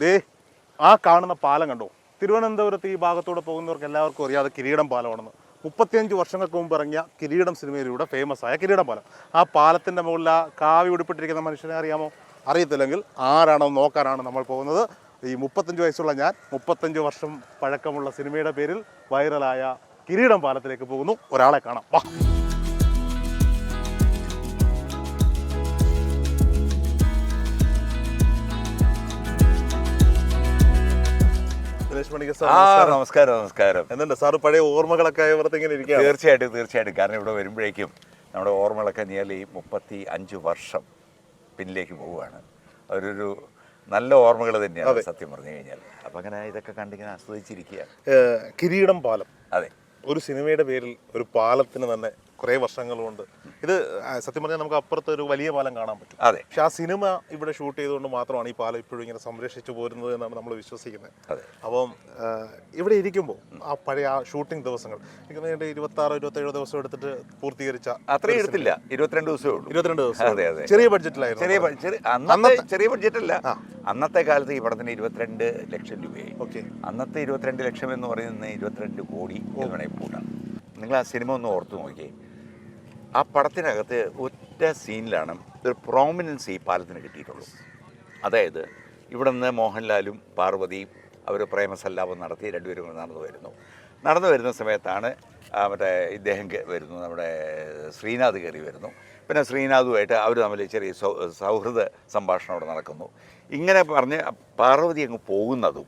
ദേ ആ കാണുന്ന പാലം കണ്ടോ? തിരുവനന്തപുരത്ത് ഈ ഭാഗത്തൂടെ പോകുന്നവർക്ക് എല്ലാവർക്കും അറിയാതെ കിരീടം പാലമാണെന്ന്. മുപ്പത്തിയഞ്ച് വർഷങ്ങൾക്ക് മുമ്പ് ഇറങ്ങിയ കിരീടം സിനിമയിലൂടെ ഫേമസ് ആയ കിരീടം പാലം. ആ പാലത്തിന്റെ മുകളിൽ ആ കാവി ഉടുപ്പിട്ടിരിക്കുന്ന മനുഷ്യനെ അറിയാമോ? അറിയത്തില്ലെങ്കിൽ ആരാണോ നോക്കാനാണ് നമ്മൾ പോകുന്നത്. ഈ മുപ്പത്തഞ്ച് വയസ്സുള്ള ഞാൻ മുപ്പത്തഞ്ച് വർഷം പഴക്കമുള്ള സിനിമയുടെ പേരിൽ വൈറലായ കിരീടം പാലത്തിലേക്ക് പോകുന്നു. ഒരാളെ കാണാം. വാ. മണിക്ക് സാർ ആ നമസ്കാരം. നമസ്കാരം. എന്നുണ്ട് സാർ പഴയ ഓർമ്മകളൊക്കെ ആയവർക്ക് ഇങ്ങനെ ഇരിക്കുക തീർച്ചയായിട്ടും തീർച്ചയായിട്ടും. കാരണം ഇവിടെ വരുമ്പോഴേക്കും നമ്മുടെ ഓർമ്മകളൊക്കെ നിയർലി മുപ്പത്തി അഞ്ച് വർഷം പിന്നിലേക്ക് പോവുകയാണ്. അവരൊരു നല്ല ഓർമ്മകൾ തന്നെയാണ് സത്യം പറഞ്ഞു കഴിഞ്ഞാൽ. അപ്പം അങ്ങനെ ഇതൊക്കെ കണ്ടിങ്ങനെ ആസ്വദിച്ചിരിക്കുക കിരീടം പാലം. അതെ. ഒരു സിനിമയുടെ പേരിൽ ഒരു പാലത്തിന് തന്നെ കുറേ വർഷങ്ങളുണ്ട് ഇത് സത്യം പറഞ്ഞാൽ നമുക്ക് അപ്പുറത്ത് ഒരു വലിയ പാലം കാണാൻ പറ്റും. അതെ. പക്ഷെ ആ സിനിമ ഇവിടെ ഷൂട്ട് ചെയ്തുകൊണ്ട് മാത്രമാണ് ഈ പാലം ഇപ്പോഴും ഇങ്ങനെ സംരക്ഷിച്ചു പോരുന്നത് എന്നാണ് നമ്മൾ വിശ്വസിക്കുന്നത്. അപ്പം ഇവിടെ ഇരിക്കുമ്പോൾ ആ പഴയ ആ ഷൂട്ടിംഗ് ദിവസങ്ങൾ എനിക്ക് ഇരുപത്തി ആറോ ഇരുപത്തേഴോ ദിവസം എടുത്തിട്ട് പൂർത്തീകരിച്ച അത്രയും എടുത്തില്ല. ഇരുപത്തിരണ്ട് ദിവസമേ ഉള്ളൂ. ഇരുപത്തിരണ്ട് ദിവസം. അതെ അതെ. ചെറിയ ബഡ്ജറ്റിലായിരുന്നു. ചെറിയ ബ- ചെറിയ അന്നത്തെ ചെറിയ ബഡ്ജറ്റ് അല്ല അന്നത്തെ കാലത്ത് ഈ പടത്തിന് ഇരുപത്തിരണ്ട് ലക്ഷം രൂപയായി. ഓക്കെ. അന്നത്തെ ഇരുപത്തിരണ്ട് ലക്ഷം എന്ന് പറയുന്നത് ഇരുപത്തിരണ്ട് കോടി എന്ന് വേണമെങ്കിൽ കൂട്ടാം. നിങ്ങൾ ആ സിനിമ ഒന്ന് ഓർത്ത് നോക്കിയേ. ആ പടത്തിനകത്ത് ഒറ്റ സീനിലാണ് ഒരു പ്രോമിനൻസ് ഈ പാലത്തിന് കിട്ടിയിട്ടുള്ളൂ അതായത് ഇവിടെ നിന്ന് മോഹൻലാലും പാർവതിയും അവർ പ്രേമസല്ലാപം നടത്തി രണ്ടുപേരും കൂടെ നടന്നു വരുന്നു. നടന്നു വരുന്ന സമയത്താണ് മറ്റേ ഇദ്ദേഹം വരുന്നു നമ്മുടെ ശ്രീനാഥ് കയറി വരുന്നു. പിന്നെ ശ്രീനാഥുമായിട്ട് അവർ തമ്മിൽ ചെറിയ സൗഹൃദ സംഭാഷണം അവിടെ നടക്കുന്നു. ഇങ്ങനെ പറഞ്ഞ് പാർവതി അങ്ങ് പോകുന്നതും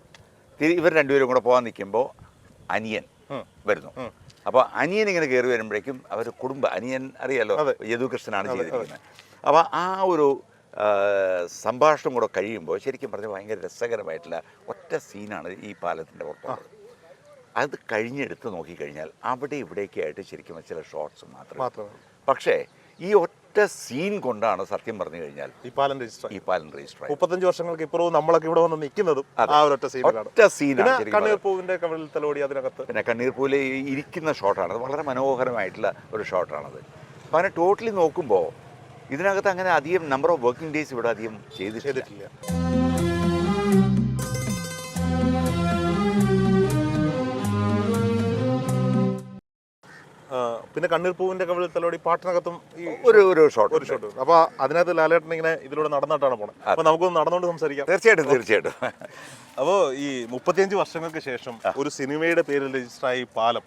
ഇവർ രണ്ടുപേരും കൂടെ പോകാൻ നിൽക്കുമ്പോൾ അനിയൻ വരുന്നു. അപ്പോൾ അനിയൻ ഇങ്ങനെ കയറി വരുമ്പോഴേക്കും അവർ കുടുംബ അനിയൻ അറിയാലോ യദുകൃഷ്ണനാണ് ചെയ്തിരിക്കുന്നത് അപ്പോൾ ആ ഒരു സംഭാഷണം കൂടെ കഴിയുമ്പോൾ ശരിക്കും പറഞ്ഞാൽ ഭയങ്കര രസകരമായിട്ടുള്ള ഒറ്റ സീനാണ് ഈ പാലത്തിന്റെ പുറത്തുള്ളത് അത് കഴിഞ്ഞെടുത്ത് നോക്കിക്കഴിഞ്ഞാൽ അവിടെ ഇവിടേക്കായിട്ട് ശരിക്കും ചില ഷോർട്സ് മാത്രം പക്ഷേ ഈ ഒറ്റ സീൻ കൊണ്ടാണ് സത്യം പറഞ്ഞു കഴിഞ്ഞാൽ ഈ പാലം രജിസ്റ്റർ ഈ പാലം രജിസ്റ്റർ ആയത്. മുപ്പത്തഞ്ച് വർഷങ്ങൾക്ക് ഇപ്പുറവും നമ്മളൊക്കെ ഇവിടെ വന്ന് നിൽക്കുന്നതും ആ ഒരൊറ്റ സീനാണ് ഒറ്റ സീനാണ് കണ്ണീർ പൂവിന്റെ കവിളിൽ തലോടി അതിനകത്ത്. പിന്നെ കണ്ണീർ പോലെ ഇരിക്കുന്ന ഷോട്ടാണ് അത് വളരെ മനോഹരമായിട്ടുള്ള ഒരു ഷോട്ടാണത് അപ്പോൾ അങ്ങനെ ടോട്ടലി നോക്കുമ്പോൾ ഇതിനകത്ത് അങ്ങനെ അധികം നമ്പർ ഓഫ് വർക്കിംഗ് ഡേയ്സ് ഇവിടെ അധികം ചെയ്തിട്ടില്ല. പിന്നെ കണ്ണീർ പൂവിന്റെ കവിളിൽ തലോടി പാട്ടിനകത്തും ഒരു ഒരു ഷോട്ട് ഒരു ഷോട്ട് അപ്പൊ അതിനകത്ത് ലാലേട്ടൻ ഇങ്ങനെ ഇതിലൂടെ നടന്നിട്ടാണ് പോണത്. അപ്പൊ നമുക്കൊന്ന് നടന്നുകൊണ്ട് സംസാരിക്കാം. തീർച്ചയായിട്ടും തീർച്ചയായിട്ടും. അപ്പോൾ ഈ മുപ്പത്തിയഞ്ച് വർഷങ്ങൾക്ക് ശേഷം ഒരു സിനിമയുടെ പേരിൽ രജിസ്റ്റർ ആയി പാലം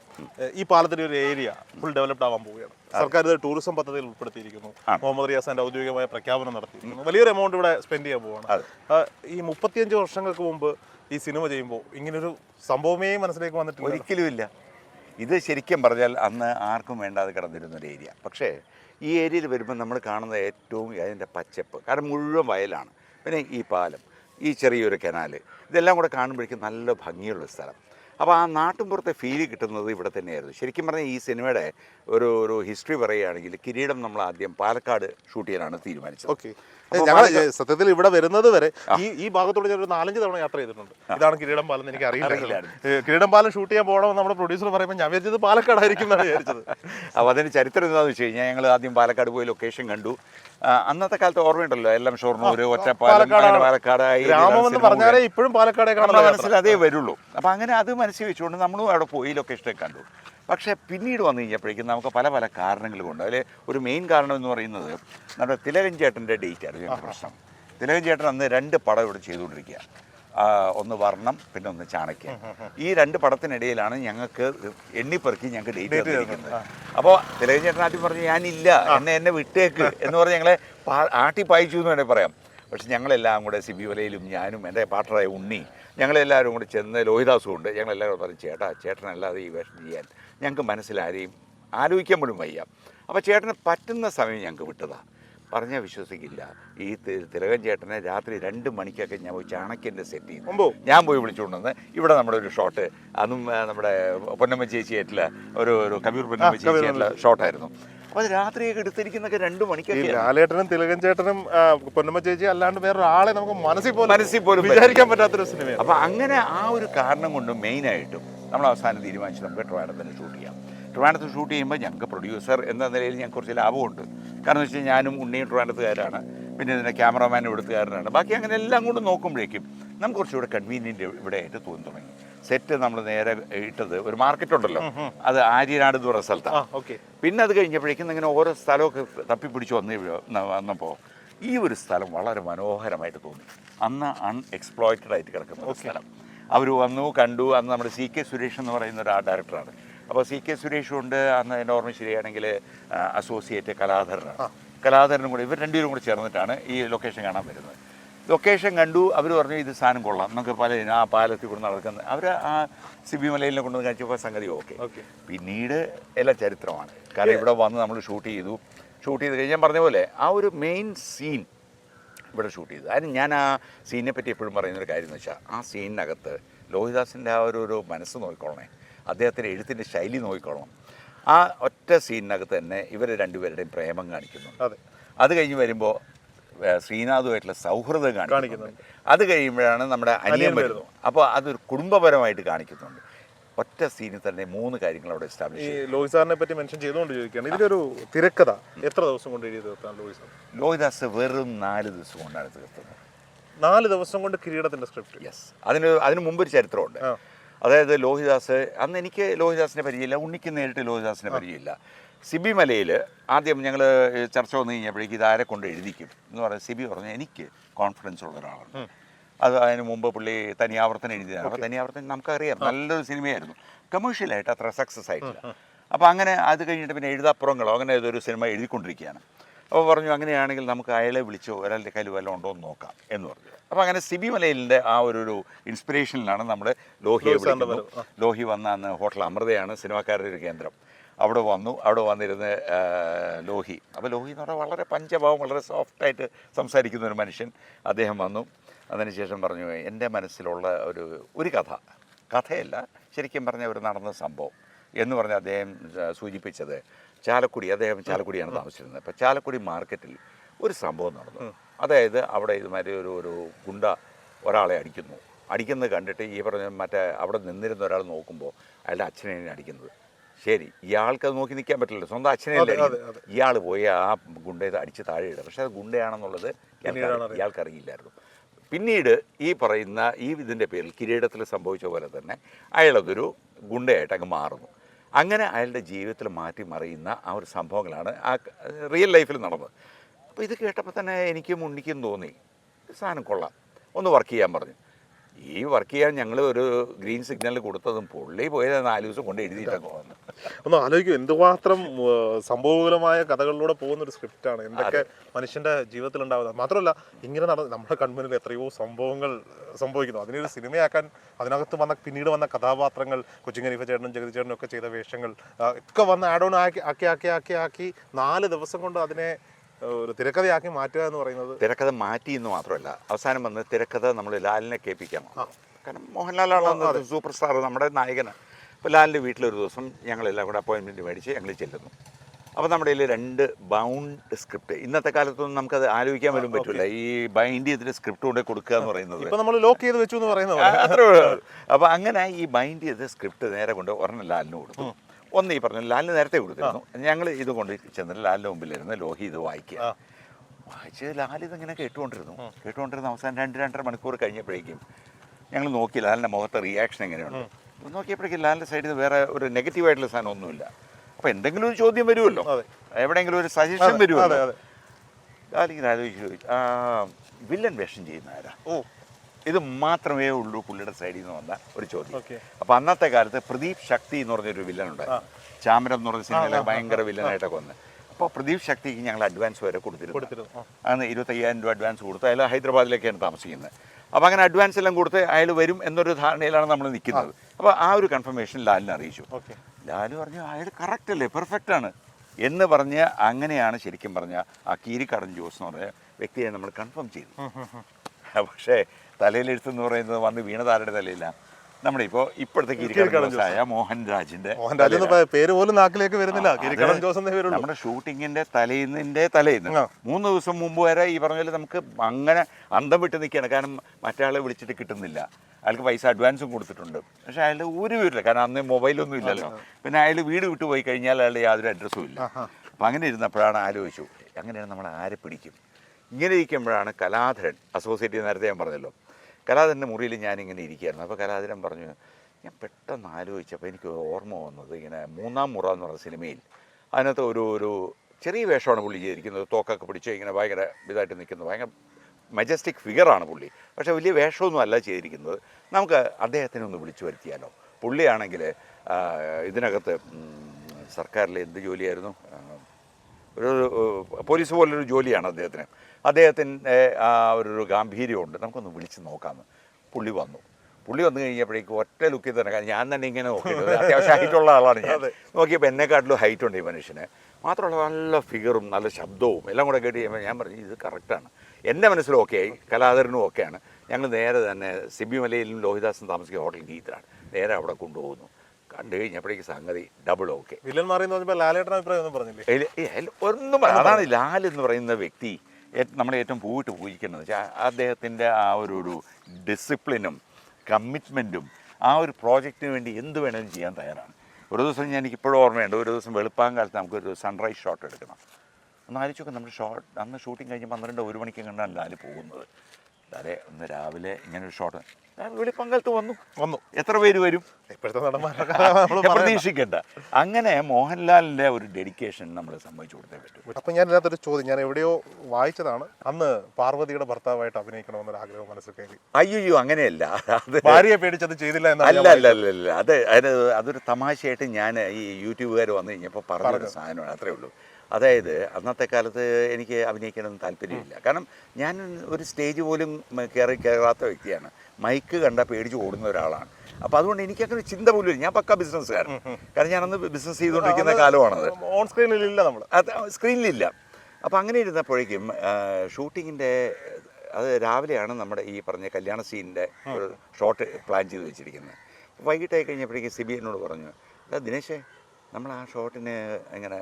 ഈ പാലത്തിന്റെ ഒരു ഏരിയ ഫുൾ ഡെവലപ്ഡ് ആവാൻ പോവുകയാണ്. സർക്കാർ ഇത് ടൂറിസം പദ്ധതിയിൽ ഉൾപ്പെടുത്തിയിരിക്കുന്നു. മുഹമ്മദ് റിയാസാന്റെ ഔദ്യോഗികമായ പ്രഖ്യാപനം നടത്തി വലിയൊരു എമൗണ്ട് ഇവിടെ സ്പെൻഡ് ചെയ്യാൻ പോവുകയാണ്. ഈ മുപ്പത്തിയഞ്ച് വർഷങ്ങൾക്ക് മുമ്പ് ഈ സിനിമ ചെയ്യുമ്പോൾ ഇങ്ങനൊരു സംഭവമേ മനസ്സിലേക്ക് വന്നിട്ടില്ല. ഒരിക്കലുമില്ല ഇത് ശരിക്കും പറഞ്ഞാൽ അന്ന് ആർക്കും വേണ്ടാതെ കിടന്നിരുന്നൊരു ഏരിയ. പക്ഷേ ഈ ഏരിയയിൽ വരുമ്പോൾ നമ്മൾ കാണുന്ന ഏറ്റവും അതിന്റെ പച്ചപ്പ് കാരണം മുഴുവൻ വയലാണ്. പിന്നെ ഈ പാലം ഈ ചെറിയൊരു കനാൽ ഇതെല്ലാം കൂടെ കാണുമ്പോഴേക്കും നല്ല ഭംഗിയുള്ള സ്ഥലം. അപ്പോൾ ആ നാട്ടിൻപുറത്തെ ഫീൽ കിട്ടുന്നത് ഇവിടെ തന്നെയായിരുന്നു. ശരിക്കും പറഞ്ഞാൽ ഈ സിനിമയുടെ ഒരു ഒരു ഹിസ്റ്ററി പറയുകയാണെങ്കിൽ കിരീടം നമ്മൾ ആദ്യം പാലക്കാട് ഷൂട്ട് ചെയ്യാനാണ് തീരുമാനിച്ചത്. ഓക്കെ. ഞങ്ങൾ സത്യത്തിൽ ഇവിടെ വരുന്നത് വരെ ഈ ഈ ഭാഗത്തോടെ ഞാൻ ഒരു നാലഞ്ച് തവണ യാത്ര ചെയ്തിട്ടുണ്ട്. ഇതാണ് കിരീടം പാലം എന്ന് എനിക്ക് അറിയില്ല. കിരീടം പാലം ഷൂട്ട് ചെയ്യാൻ പോകണമെന്ന് നമ്മുടെ പ്രൊഡ്യൂസർ പറയുമ്പോൾ ഞാൻ വിചാരിച്ചത് പാലക്കാടായിരിക്കും എന്നാണ് വിചാരിച്ചത്. അപ്പോൾ അതിന് ചരിത്രം എന്താണെന്ന് വെച്ച് കഴിഞ്ഞാൽ ഞങ്ങൾ ആദ്യം പാലക്കാട് പോയി ലൊക്കേഷൻ കണ്ടു. അന്നത്തെ കാലത്ത് ഓർമ്മയുണ്ടല്ലോ എല്ലാം ഷൊർണൂർ ഒറ്റപ്പാലം പാലക്കാടാണ്. അങ്ങനെ പാലക്കാട് പറഞ്ഞാലേ ഇപ്പോഴും പാലക്കാടേ കാണാൻ മനസ്സിൽ അതേ വരുള്ളൂ. അപ്പം അങ്ങനെ അത് മനസ്സിൽ വെച്ചുകൊണ്ട് നമ്മളും അവിടെ പോയി ലൊക്കേഷനൊക്കെ കണ്ടു. പക്ഷേ പിന്നീട് വന്നു കഴിഞ്ഞപ്പോഴേക്കും നമുക്ക് പല പല കാരണങ്ങൾ കൊണ്ട് അതിൽ ഒരു മെയിൻ കാരണം എന്ന് പറയുന്നത് നമ്മുടെ തിലകൻ ചേട്ടന്റെ ഡേറ്റ് ഞങ്ങൾക്ക് പ്രശ്നം. തിലകൻ ചേട്ടൻ അന്ന് രണ്ട് പടം ഇവിടെ ചെയ്തുകൊണ്ടിരിക്കുക. ഒന്ന് വർണം പിന്നെ ഒന്ന് ചാണക്യ. ഈ രണ്ട് പടത്തിനിടയിലാണ് ഞങ്ങൾക്ക് എണ്ണിപ്പെറുക്കി ഞങ്ങൾക്ക് ഡേറ്റ് തന്നിരിക്കുന്നത്. അപ്പോൾ തിലകൻ ചേട്ടൻ ആദ്യം പറഞ്ഞു ഞാനില്ല എന്നെ എന്നെ വിട്ടേക്ക്. എന്ന് പറഞ്ഞ് ഞങ്ങളെ ആട്ടിപ്പായിച്ചു ആട്ടി പായിച്ചു എന്ന് വേണേൽ പറയാം. പക്ഷെ ഞങ്ങളെല്ലാം കൂടെ സിബി വലയിലും ഞാനും എന്റെ പാർട്ണറായ ഉണ്ണി ഞങ്ങളെല്ലാവരും കൂടെ ചെന്ന് ലോഹിദാസും ഉണ്ട്. ഞങ്ങളെല്ലാവരും പറഞ്ഞു ചേട്ടാ ചേട്ടനല്ലാതെ ഈ വേഷം ചെയ്യാൻ ഞങ്ങൾക്ക് മനസ്സിലാരെയും ആലോചിക്കാൻ പോലും വയ്യ. അപ്പോൾ ചേട്ടന് പറ്റുന്ന സമയം ഞങ്ങൾക്ക് വിട്ടതാ. പറഞ്ഞാൽ വിശ്വസിക്കില്ല. ഈ തിലകൻ ചേട്ടനെ രാത്രി രണ്ട് മണിക്കൊക്കെ ഞാൻ പോയി ചാണക്യന്റെ സെറ്റ് ചെയ്യും. ഞാൻ പോയി വിളിച്ചുകൊണ്ടുവന്ന് ഇവിടെ നമ്മുടെ ഒരു ഷോട്ട് അതും നമ്മുടെ പൊന്നമ്മ ചേച്ചിയായിട്ടുള്ള ഒരു ഒരു കബീർ പൊന്നമ്മ ചേച്ചിയായിട്ടുള്ള ഷോട്ടായിരുന്നു അപ്പോൾ അത് രാത്രിയൊക്കെ എടുത്തിരിക്കുന്നൊക്കെ രണ്ട് മണിക്കൊക്കെ ലാലേട്ടനും തിലകൻ ചേട്ടനും പൊന്നമ്മ ചേച്ചി അല്ലാണ്ട് വേറൊരാളെ നമുക്ക് മനസ്സിൽ പോലും മനസ്സിൽ പോലും വിചാരിക്കാൻ പറ്റാത്തൊരു സിനിമയാണ് അപ്പോൾ അങ്ങനെ ആ ഒരു കാരണം കൊണ്ട് മെയിനായിട്ടും നമ്മൾ അവസാനം തീരുമാനിച്ചു നമുക്ക് ട്രിവാൻഡ്രത്ത് തന്നെ ഷൂട്ട് ചെയ്യാം. ട്രിവാൻഡ്രത്ത് ഷൂട്ട് ചെയ്യുമ്പോൾ ഞങ്ങൾക്ക് പ്രൊഡ്യൂസർ എന്ന നിലയിൽ ഞാൻ കുറച്ച് ലാഭമുണ്ട്. കാരണം എന്ന് വെച്ചാൽ ഞാനും ഉണ്ണിയും ട്രിവാൻഡ്രത്തുകാരാണ്. പിന്നെ ഇതിന്റെ ക്യാമറമാനും എടുത്തുകാരനാണ്. ബാക്കി അങ്ങനെ എല്ലാം കൊണ്ട് നോക്കുമ്പോഴേക്കും നമുക്ക് കുറച്ചുകൂടെ കൺവീനിയന്റ് ഇവിടെ ആയിട്ട് തോന്നി തുടങ്ങി. സെറ്റ് നമ്മൾ നേരെ ഇട്ടത് ഒരു മാർക്കറ്റ് ഉണ്ടല്ലോ. അത് ആര്യനാട് എന്ന് പറയുന്ന ആ സ്ഥലത്താണ് ഓക്കെ പിന്നെ അത് കഴിഞ്ഞപ്പോഴേക്കും ഇങ്ങനെ ഓരോ സ്ഥലമൊക്കെ തപ്പിപ്പിടിച്ച് വന്ന് വന്നപ്പോൾ ഈ ഒരു സ്ഥലം വളരെ മനോഹരമായിട്ട് തോന്നി. അന്ന് അൺഎക്സ്പ്ലോയിറ്റഡ് ആയിട്ട് കിടക്കുന്ന ഒരു സ്ഥലം. അവർ വന്നു കണ്ടു. അന്ന് നമ്മുടെ സി കെ സുരേഷ് എന്ന് പറയുന്ന ഒരു ആ ഡയറക്ടറാണ് അപ്പോൾ സി കെ സുരേഷും ഉണ്ട്. അന്ന് എന്റെ ഓർമ്മ ശരിയാണെങ്കിൽ അസോസിയേറ്റ് കലാധരനാണ്. കലാധരനും കൂടെ ഇവർ രണ്ടുപേരും കൂടെ ചേർന്നിട്ടാണ് ഈ ലൊക്കേഷൻ കാണാൻ വരുന്നത്. ലൊക്കേഷൻ കണ്ടു അവർ പറഞ്ഞു ഇത് സാധനം കൊള്ളാം. നമുക്ക് പല ആ പാലത്തിൽ കൊണ്ട് നടക്കുന്നത് അവർ ആ സിബി മലയിലെ കൊണ്ടുവന്ന് കാണിച്ചപ്പോൾ സംഗതി ഓക്കെ. ഓക്കെ. പിന്നീട് എല്ലാ ചരിത്രമാണ്. കാരണം ഇവിടെ വന്ന് നമ്മൾ ഷൂട്ട് ചെയ്തു. ഷൂട്ട് ചെയ്ത് കഴിഞ്ഞാൽ പറഞ്ഞ പോലെ ആ ഒരു മെയിൻ സീൻ ഇവിടെ ഷൂട്ട് ചെയ്തു. അതിന് ഞാൻ ആ സീനിനെ പറ്റി എപ്പോഴും പറയുന്നൊരു കാര്യം എന്ന് വെച്ചാൽ ആ സീനിനകത്ത് ലോഹിദാസിന്റെ ആ ഒരു ഒരു മനസ്സ് നോക്കിക്കോളണേ. അദ്ദേഹത്തിന്റെ എഴുത്തിന്റെ ശൈലി നോക്കിക്കോളണം ആ ഒറ്റ സീനിനകത്ത് തന്നെ ഇവർ രണ്ടുപേരുടെയും പ്രേമം കാണിക്കുന്നുണ്ട്. അതെ. അത് കഴിഞ്ഞ് വരുമ്പോൾ ശ്രീനാഥുമായിട്ടുള്ള സൗഹൃദം കാണിക്കുന്നുണ്ട്. കാണിക്കുന്നുണ്ട്. അത് കഴിയുമ്പോഴാണ് നമ്മുടെ അനിയൻ വരുന്നത്. അപ്പോൾ അതൊരു കുടുംബപരമായിട്ട് കാണിക്കുന്നുണ്ട്. ഒറ്റ സീനിൽ തന്നെ മൂന്ന് കാര്യങ്ങൾ അവിടെ എസ്റ്റാബ്ലിഷ് ലോഹിത് സാറിനെ പറ്റി മെൻഷൻ ചെയ്തുകൊണ്ട് ചോദിക്കുകയാണ്. ഇതിലൊരു തിരക്കഥ. എത്ര ദിവസം കൊണ്ട് എഴുതി തീർത്താണ് ലോഹിത് സാർ? ലോഹിദാസ് വെറും നാല് ദിവസം കൊണ്ടാണ് തീർത്തത്. നാല് ദിവസം കൊണ്ട് കിരീടത്തിന്റെ സ്ക്രിപ്റ്റ് യെസ് അതിന് അതിന് മുമ്പ് ഒരു ചരിത്രമുണ്ട്. അതായത് ലോഹിദാസ് അന്ന് എനിക്ക് ലോഹിദാസിനെ പരിചയമില്ല ഉണ്ണിക്ക് നേരിട്ട് ലോഹിദാസിനെ പരിചയമില്ല. സിബി മലയിൽ ആദ്യം ഞങ്ങൾ ചർച്ച വന്നു കഴിഞ്ഞപ്പോഴേക്ക് ഇതാരെ കൊണ്ട് എഴുതിക്കും എന്ന് പറഞ്ഞാൽ സിബി പറഞ്ഞു എനിക്ക് കോൺഫിഡൻസ് ഉള്ള ഒരാളാണ്. അത് അതിന് മുമ്പ് പുള്ളി തനിയാവർത്തനം എഴുതിയതാണ്. അപ്പോൾ തനിയാവർത്തനം നമുക്കറിയാം നല്ലൊരു സിനിമയായിരുന്നു. കമേഴ്ഷ്യലായിട്ട് അത്ര സക്സസ് ആയിട്ടില്ല. അപ്പോൾ അങ്ങനെ അത് കഴിഞ്ഞിട്ട് പിന്നെ എഴുതാപ്പുറങ്ങളോ അങ്ങനെ ഏതൊരു സിനിമ എഴുതിക്കൊണ്ടിരിക്കുകയാണ്. അപ്പോൾ പറഞ്ഞു അങ്ങനെയാണെങ്കിൽ നമുക്ക് അയാളെ വിളിച്ചോ ഒരാളുടെ കയ്യിൽ വല്ലതും ഉണ്ടോ എന്ന് നോക്കാം എന്ന് പറഞ്ഞു. അപ്പോൾ അങ്ങനെ സിബി മലയിലിന്റെ ആ ഒരു ഒരു ഇൻസ്പിറേഷനിലാണ് നമ്മൾ ലോഹിയെ വിളിക്കുന്നത്. വിളിക്കുന്നു ലോഹി വന്ന അന്ന് ഹോട്ടൽ അമൃതയാണ് സിനിമാക്കാരുടെ ഒരു കേന്ദ്രം. അവിടെ വന്നു അവിടെ വന്നിരുന്ന് ലോഹി. അപ്പോൾ ലോഹി എന്ന് പറഞ്ഞാൽ വളരെ പഞ്ചഭാവം വളരെ സോഫ്റ്റായിട്ട് സംസാരിക്കുന്ന ഒരു മനുഷ്യൻ അദ്ദേഹം വന്നു. അതിനുശേഷം പറഞ്ഞു എന്റെ മനസ്സിലുള്ള ഒരു ഒരു കഥ. കഥയല്ല ശരിക്കും പറഞ്ഞ ഒരു നടന്ന സംഭവം എന്ന് പറഞ്ഞ് അദ്ദേഹം സൂചിപ്പിച്ചത്. ചാലക്കുടി അദ്ദേഹം ചാലക്കുടിയാണ് താമസിച്ചിരുന്നത്. അപ്പോൾ ചാലക്കുടി മാർക്കറ്റിൽ ഒരു സംഭവം നടന്നു. അതായത് അവിടെ ഇതുമാതിരി ഒരു ഒരു ഗുണ്ട ഒരാളെ അടിക്കുന്നു. അടിക്കുന്നത് കണ്ടിട്ട് ഈ പറഞ്ഞ മറ്റേ അവിടെ നിന്നിരുന്ന ഒരാൾ നോക്കുമ്പോൾ അയാളുടെ അച്ഛനെയാണ് അടിക്കുന്നത്. ശരി ഇയാൾക്ക് അത് നോക്കി നിൽക്കാൻ പറ്റില്ല സ്വന്തം അച്ഛനെയല്ലേ ഇയാൾ പോയി ആ ഗുണ്ടയെ അടിച്ച് താഴെ ഇടുക. പക്ഷേ അത് ഗുണ്ടയാണെന്നുള്ളത് ഇയാൾക്ക് പിന്നീടാണ് അറി- ഇയാൾക്ക് അറിയില്ലായിരുന്നു പിന്നീട് ഈ പറയുന്ന ഈ ഇതിന്റെ പേരിൽ കിരീടത്തിൽ സംഭവിച്ച പോലെ തന്നെ അയാളതൊരു ഗുണ്ടയായിട്ട് അങ്ങ് മാറുന്നു. അങ്ങനെ അയാളുടെ ജീവിതത്തിൽ മാറ്റി മറിയുന്ന ആ ഒരു സംഭവങ്ങളാണ് ആ റിയൽ ലൈഫിൽ നടന്നത്. അപ്പോൾ ഇത് കേട്ടപ്പോൾ തന്നെ എനിക്കും ഉണ്ണിക്കും തോന്നി. സാധനം കൊള്ളാം. ഒന്ന് വർക്ക് ചെയ്യാൻ പറഞ്ഞു. ഈ വർക്ക് ചെയ്യാൻ ഞങ്ങൾ ഒരു ഗ്രീൻ സിഗ്നൽ കൊടുത്തതും പുള്ളി പോയത് നാല് ദിവസം കൊണ്ട് എഴുതിയിട്ടൊക്കെ വന്നു. ഒന്ന് ആലോചിക്കും എന്തുമാത്രം സംഭവകരമായ കഥകളിലൂടെ പോകുന്ന ഒരു സ്ക്രിപ്റ്റ് ആണ്. എന്തൊക്കെ മനുഷ്യന്റെ ജീവിതത്തിൽ ഉണ്ടാവുന്നത് മാത്രമല്ല ഇങ്ങനെ നടന്ന് നമ്മുടെ കൺമുന്നിൽ എത്രയോ സംഭവങ്ങൾ സംഭവിക്കുന്നു. അതിനൊരു സിനിമയാക്കാൻ അതിനകത്ത് വന്ന പിന്നീട് വന്ന കഥാപാത്രങ്ങൾ കൊച്ചിങ്ങനീഫ ചേട്ടനും ജഗതി ചേട്ടനും ഒക്കെ ചെയ്ത വേഷങ്ങൾ ഒക്കെ വന്ന് ആഡ് ഓൺ ആക്കി ആക്കി ആക്കി ആക്കി ആക്കി നാല് ദിവസം കൊണ്ട് അതിനെ ഒരു തിരക്കഥയാക്കി മാറ്റുക എന്ന് പറയുന്നത് തിരക്കഥ മാറ്റി എന്ന് മാത്രമല്ല അവസാനം വന്ന് തിരക്കഥ നമ്മൾ ലാലിനെ കേൾപ്പിക്കാം. കാരണം മോഹൻലാലാണ് സൂപ്പർ സ്റ്റാർ നമ്മുടെ നായകനാണ് അപ്പോൾ ലാലിന്റെ വീട്ടിലൊരു ദിവസം ഞങ്ങളെല്ലാം കൂടെ അപ്പോയിൻമെന്റ് മേടിച്ച് ഞങ്ങൾ ചെല്ലുന്നു. അപ്പോൾ നമ്മുടെ കയ്യിൽ രണ്ട് ബൗണ്ട് സ്ക്രിപ്റ്റ്. ഇന്നത്തെ കാലത്തൊന്നും നമുക്കത് ആലോചിക്കാൻ പോലും പറ്റില്ല ഈ ബൈൻഡ് ചെയ്തിട്ട് സ്ക്രിപ്റ്റ് കൊണ്ട് കൊടുക്കുക എന്ന് പറയുന്നത്. ഇപ്പോൾ നമ്മൾ ലോക്ക് ചെയ്ത് വെച്ചു എന്ന് പറയുന്നത് അത്രേ ഉള്ളൂ. അപ്പോൾ അങ്ങനെ ഈ ബൈൻഡ് ചെയ്ത സ്ക്രിപ്റ്റ് നേരെ കൊണ്ട് ഒരെണ്ണം ലാലിന് കൊടുത്തു. ഒന്ന് ഈ പറഞ്ഞു ലാലിന് നേരത്തെ കൊടുത്തിരുന്നു. ഞങ്ങൾ ഇത് കൊണ്ട് ചെന്നിട്ട് ലാലിന്റെ മുമ്പിലിരുന്ന് ലോഹി ഇത് വായിക്കുക. വായിച്ച് ലാൽ ഇതിങ്ങനെ കേട്ടുകൊണ്ടിരുന്നു. കേട്ടുകൊണ്ടിരുന്ന അവസാനം രണ്ട് രണ്ടര മണിക്കൂർ കഴിഞ്ഞപ്പോഴേക്കും ഞങ്ങൾ നോക്കി ലാലിന്റെ മുഖത്തെ റിയാക്ഷൻ എങ്ങനെയുണ്ട്. നോക്കിയപ്പോഴേക്കും ലാലിന്റെ സൈഡിൽ നിന്ന് വേറെ ഒരു നെഗറ്റീവായിട്ടുള്ള സാധനം ഒന്നുമില്ല. അപ്പോൾ എന്തെങ്കിലും ഒരു ചോദ്യം വരുമല്ലോ. എവിടെയെങ്കിലും ഒരു സജഷൻ വരുമല്ലോ. ലാലിങ്ങനെ ആലോചിച്ച് ചോദിച്ചു ആ വില്ലൻ വേഷം ചെയ്യുന്ന ആരാ? ഓ. ഇത് മാത്രമേ ഉള്ളൂ പുള്ളിയുടെ സൈഡിൽ നിന്ന് വന്ന ഒരു ചോദ്യം. അപ്പോൾ അപ്പൊ അന്നത്തെ കാലത്ത് പ്രദീപ് ശക്തി എന്ന് പറഞ്ഞൊരു വില്ലൻ ഉണ്ടായിരുന്നു. ചാമരം എന്ന് പറഞ്ഞ സിനിമയിലെ ഭയങ്കര വില്ലനായിട്ടൊക്കെ വന്ന്. അപ്പോൾ പ്രദീപ് ശക്തിക്ക് ഞങ്ങൾ അഡ്വാൻസ് വരെ കൊടുത്തിരുന്നു. അന്ന് ഇരുപത്തയ്യായിരം രൂപ അഡ്വാൻസ് കൊടുത്തു. അയാൾ ഹൈദരാബാദിലേക്കാണ് താമസിക്കുന്നത്. അപ്പോൾ അങ്ങനെ അഡ്വാൻസ് എല്ലാം കൊടുത്ത് അയാൾ വരും എന്നൊരു ധാരണയിലാണ് നമ്മൾ നിൽക്കുന്നത്. അപ്പോൾ ആ ഒരു കൺഫർമേഷൻ ലാലിനെ അറിയിച്ചു. ഓക്കെ. ലാലു പറഞ്ഞു അയാൾ കറക്റ്റ് അല്ലേ? പെർഫെക്റ്റ് ആണ്. എന്ന് പറഞ്ഞ് അങ്ങനെയാണ് ശരിക്കും പറഞ്ഞ ആ കീരിക്കടൻ ജോസ് എന്ന് പറഞ്ഞ വ്യക്തിയെ നമ്മൾ കൺഫേം ചെയ്തു പക്ഷേ തലയിലെഴുത്തെന്ന് പറയുന്നത് വന്ന് വീണതാരുടെ തലയിലാണ് നമ്മുടെ ഇപ്പോൾ ഇപ്പോഴത്തെ കീരിക്കടൻ മോഹൻരാജിന്റെ മോഹൻ രാജിന്റെ മോഹൻരാജ് പേര് പോലും നാക്കിലേക്ക് വരുന്നില്ല. കിരിക്കടൻ ജോസ് നമ്മുടെ ഷൂട്ടിങ്ങിന്റെ തലേന്നിന്റെ തലേന്ന്. മൂന്ന് ദിവസം മുമ്പ് വരെ ഈ പറഞ്ഞ പോലെ നമുക്ക് അങ്ങനെ അന്തം വിട്ട് നിൽക്കുകയാണ്. കാരണം മറ്റാളെ വിളിച്ചിട്ട് കിട്ടുന്നില്ല. അയാൾക്ക് പൈസ അഡ്വാൻസും കൊടുത്തിട്ടുണ്ട്. പക്ഷെ അയാൾ ഒരു വീട്ടില്ല കാരണം അന്ന് മൊബൈലൊന്നും ഇല്ലല്ലോ. പിന്നെ അയാൾ വീട് വിട്ടു പോയി കഴിഞ്ഞാൽ അയാളുടെ യാതൊരു അഡ്രസ്സും ഇല്ല. അപ്പം അങ്ങനെ ഇരുന്നപ്പോഴാണ് ആലോചിച്ചു അങ്ങനെയാണ് നമ്മൾ ആരെ പിടിക്കും? ഇങ്ങനെ ഇരിക്കുമ്പോഴാണ് കലാധരൻ അസോസിയേറ്റ് നേരത്തെ ഞാൻ പറഞ്ഞല്ലോ കലാധരന്റെ മുറിയിൽ ഞാനിങ്ങനെ ഇരിക്കുകയായിരുന്നു. അപ്പോൾ കലാതിരൻ പറഞ്ഞു ഞാൻ പെട്ടെന്ന് ആലോചിച്ചപ്പോൾ എനിക്ക് ഓർമ്മ വന്നത് ഇങ്ങനെ മൂന്നാം മുറ എന്ന് പറഞ്ഞ സിനിമയിൽ അതിനകത്ത് ഒരു ഒരു ചെറിയ വേഷമാണ് പുള്ളി ചെയ്തിരിക്കുന്നത്. തോക്കൊക്കെ പിടിച്ച് ഇങ്ങനെ ഭയങ്കര ഇതായിട്ട് നിൽക്കുന്നത് ഭയങ്കര മജസ്റ്റിക് ഫിഗറാണ് പുള്ളി. പക്ഷേ വലിയ വേഷമൊന്നും അല്ല ചെയ്തിരിക്കുന്നത്. നമുക്ക് അദ്ദേഹത്തിനെ ഒന്ന് വിളിച്ചു വരുത്തിയാലോ? പുള്ളിയാണെങ്കിൽ ഇതിനകത്ത് സർക്കാരിലെ എന്ത് ജോലിയായിരുന്നു? ഒരു പോലീസ് പോലൊരു ജോലിയാണ് അദ്ദേഹത്തിന്. അദ്ദേഹത്തിന് ആ ഒരു ഗാംഭീര്യമുണ്ട്. നമുക്കൊന്ന് വിളിച്ച് നോക്കാമെന്ന് പുള്ളി വന്നു. പുള്ളി വന്നു കഴിഞ്ഞപ്പോഴേക്കും ഒറ്റ ലുക്കിൽ തന്നെ ഞാൻ തന്നെ ഇങ്ങനെ നോക്കിയത് അത്യാവശ്യം ഹൈറ്റുള്ള ആളാണ് ഞാൻ. നോക്കിയപ്പോൾ എന്നെക്കാട്ടിലും ഹൈറ്റ് ഉണ്ട് ഈ മനുഷ്യന്. മാത്രമല്ല നല്ല ഫിഗറും നല്ല ശബ്ദവും എല്ലാം കൂടെ കേട്ട് കഴിയുമ്പോൾ ഞാൻ പറഞ്ഞു ഇത് കറക്റ്റാണ് എന്റെ മനസ്സിലും ഓക്കെ ആയി. കലാധരനും ഓക്കെയാണ് ഞങ്ങൾ നേരെ തന്നെ സിബിമലയിലും ലോഹിദാസും താമസിക്കുന്ന ഹോട്ടൽ ഗീതരാണ്. നേരെ അവിടെ കൊണ്ടുപോകുന്നു. കണ്ടു കഴിഞ്ഞപ്പോഴേക്ക് സംഗതി ഡബിൾ ഓക്കെ വില്ലന്മാർ എന്ന് പറഞ്ഞപ്പോൾ ലാലേട്ടൻ അഭിപ്രായം ഒന്നും പറഞ്ഞില്ലേ? ഒന്നും അതാണ് ലാൽ എന്ന് പറയുന്ന വ്യക്തി നമ്മളെ ഏറ്റവും പൂവിട്ട് പൂജിക്കുന്നത്. വെച്ചാൽ അദ്ദേഹത്തിന്റെ ആ ഒരു ഡിസിപ്ലിനും കമ്മിറ്റ്മെന്റും ആ ഒരു പ്രോജക്റ്റിന് വേണ്ടി എന്ത് വേണമെങ്കിലും ചെയ്യാൻ തയ്യാറാണ്. ഒരു ദിവസം ഞാൻ എനിക്കിപ്പോഴും ഓർമ്മയുണ്ട് ഒരു ദിവസം വെളുപ്പാൻ കാലത്ത് നമുക്കൊരു സൺറൈസ് ഷോട്ട് എടുക്കണം. ഒന്ന് നമ്മൾ നമ്മുടെ ഷോട്ട് അന്ന് ഷൂട്ടിംഗ് കഴിഞ്ഞ് പന്ത്രണ്ട് ഒരു മണിക്ക് കണ്ടാണ് ലാൽ പോകുന്നത്? ലാലെ ഒന്ന് രാവിലെ ഇങ്ങനെ ഒരു ഷോട്ട് വെളുപ്പാങ്കാലത്ത് വന്നു. വന്നു. എത്ര പേര് വരും? ഇപ്പോഴത്തെ നടന്മാരൊക്കെ പ്രതീക്ഷിക്കണ്ട. അങ്ങനെ മോഹൻലാലിന്റെ ഒരു ഡെഡിക്കേഷൻ നമ്മൾ സമ്മതിച്ചു കൊടുത്തേ പറ്റൂ. അപ്പൊ ഞാൻ ഇതിനകത്തൊരു ചോദ്യം. ഞാൻ എവിടെയോ വായിച്ചതാണ്. അന്ന് പാർവതിയുടെ ഭർത്താവായിട്ട് അഭിനയിക്കണമെന്നൊരു ആഗ്രഹം മനസ്സിൽ കയറി. അയ്യോ അങ്ങനെയല്ല. അത് ഭാര്യയെ പേടിച്ചത് ചെയ്തില്ല എന്ന് അല്ല അല്ല അല്ല അല്ല അത് അത് അതൊരു തമാശയായിട്ട് ഞാൻ ഈ യൂട്യൂബുകാർ വന്നു കഴിഞ്ഞപ്പോൾ പറഞ്ഞൊരു സാധനമാണ്. അത്രേ ഉള്ളൂ. അതായത് അന്നത്തെ കാലത്ത് എനിക്ക് അഭിനയിക്കണമെന്ന് താല്പര്യമില്ല. കാരണം ഞാൻ ഒരു സ്റ്റേജ് പോലും കയറി കയറാത്ത വ്യക്തിയാണ്. മൈക്ക് കണ്ട പേടിച്ച് ഓടുന്ന ഒരാളാണ്. അപ്പോൾ അതുകൊണ്ട് എനിക്കങ്ങനെ ചിന്ത പോലും ഇല്ല. ഞാൻ പക്ക ബിസിനസ്സുകാരൻ. കാരണം ഞാനന്ന് ബിസിനസ് ചെയ്തുകൊണ്ടിരിക്കുന്ന കാലമാണത്. ഓൺ സ്ക്രീനിലില്ല നമ്മൾ അത് സ്ക്രീനിലില്ല. അപ്പോൾ അങ്ങനെ ഇരുന്നപ്പോഴേക്കും ഷൂട്ടിങ്ങിന്റെ അത് രാവിലെയാണ് നമ്മുടെ ഈ പറഞ്ഞ കല്യാണ സീനിന്റെ ഒരു ഷോട്ട് പ്ലാൻ ചെയ്ത് വെച്ചിരിക്കുന്നത്. വൈകിട്ടായി കഴിഞ്ഞപ്പോഴേക്കും സിബി എന്നോട് പറഞ്ഞു അല്ല ദിനേശേ നമ്മൾ ആ ഷോട്ടിന് ഇങ്ങനെ